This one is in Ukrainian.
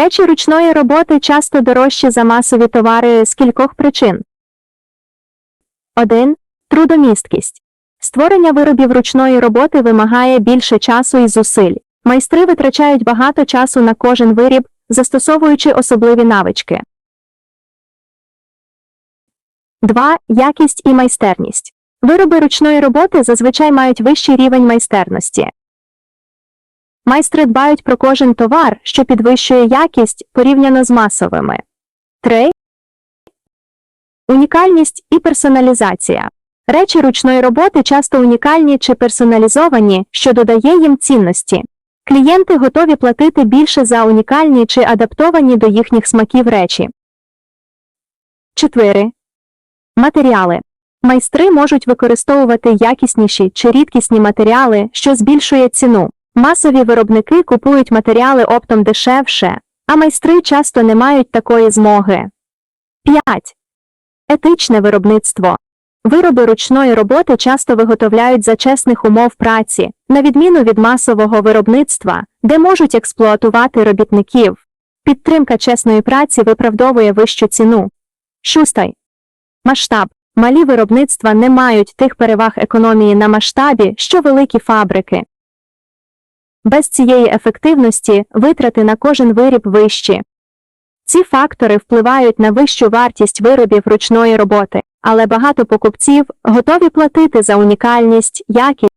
Речі ручної роботи часто дорожчі за масові товари з кількох причин. 1. Трудомісткість. Створення виробів ручної роботи вимагає більше часу і зусиль. Майстри витрачають багато часу на кожен виріб, застосовуючи особливі навички. 2. Якість і майстерність. Вироби ручної роботи зазвичай мають вищий рівень майстерності. Майстри дбають про кожен товар, що підвищує якість порівняно з масовими. 3. Унікальність і персоналізація. Речі ручної роботи часто унікальні чи персоналізовані, що додає їм цінності. Клієнти готові платити більше за унікальні чи адаптовані до їхніх смаків речі. 4. Матеріали. Майстри можуть використовувати якісніші чи рідкісні матеріали, що збільшує ціну. Масові виробники купують матеріали оптом дешевше, а майстри часто не мають такої змоги. 5. Етичне виробництво. Вироби ручної роботи часто виготовляють за чесних умов праці, на відміну від масового виробництва, де можуть експлуатувати робітників. Підтримка чесної праці виправдовує вищу ціну. Шустай. Масштаб. Малі виробництва не мають тих переваг економії на масштабі, що великі фабрики. Без цієї ефективності витрати на кожен виріб вищі. Ці фактори впливають на вищу вартість виробів ручної роботи, але багато покупців готові платити за унікальність, якість